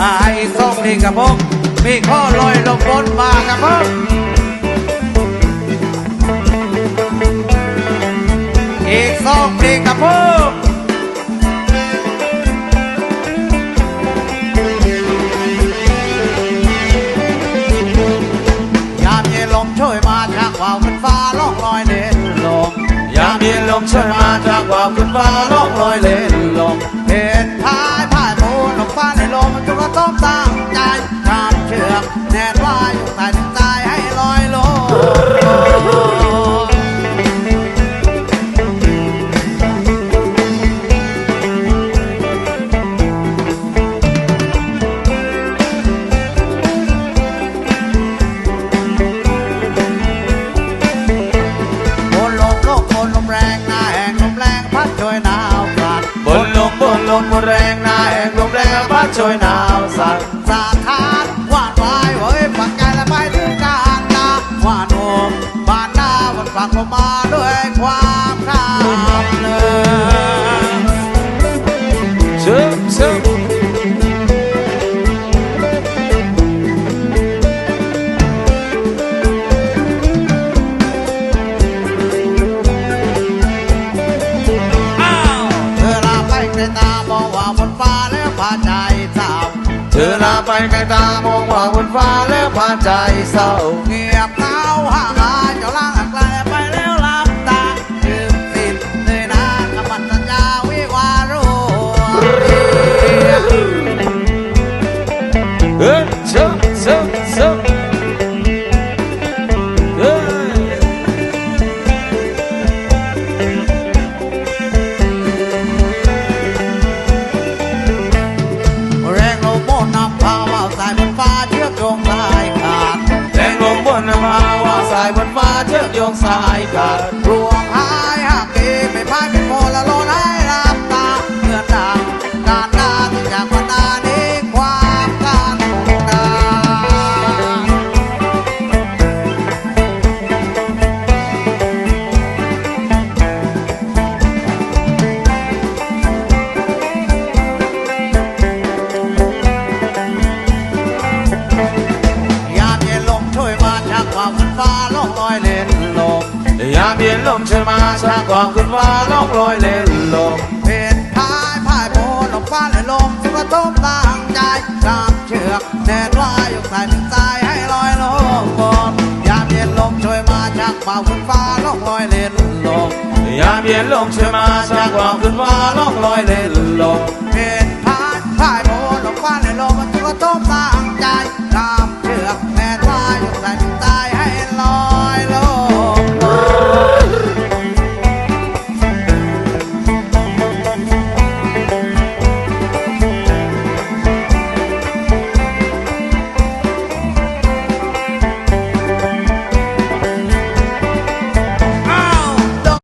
อ่าอีกสองเพลงครับผมมีข้อลอยลงบนมาครับผมอีกสองเพลงครับผมยามเย็นลมช่วยมาจากว่าวขึ้นฟ้าล่องลอยเด่นลมยามเย็นลมช่วยมาจากความขึ้นฟ้าล่องลอยเล่น ลมบนแรงนาแองลมแรงพัดช่วยหนาวสั่นสาทานวาดไว้เฮ้ยฝักใจและไปถึงกางนาวาหนุ่มบ้านนาวันฝักลมมา ใจเศร้าเธอลาไปไกลตามองว่าบนฟ้าแล้วพาใจเศร้าเงียบเงาห่าห้า องสายขาดรู ยามเย็นลมช่วยมาช้างความขึ้นฟ้าล่องลอยเล่นลมเป็นพายพายโบนลมฟ้าเลยลมสุกระทบตั้งใจจามเชือกแน่นว่าอยู่ใส่ถึงใจให้ลอยลมบนยามเย็นลมช่วยมาจากควาขึ้นฟ้าล่องลอยเล่นลมยามเย็นลมช่วยมาช้างความขึ้นฟ้าล่องลอยเล่นลมเป็นพายพายโบนลมฟ้าเลยลมมันสุระทบตั้งใจจาม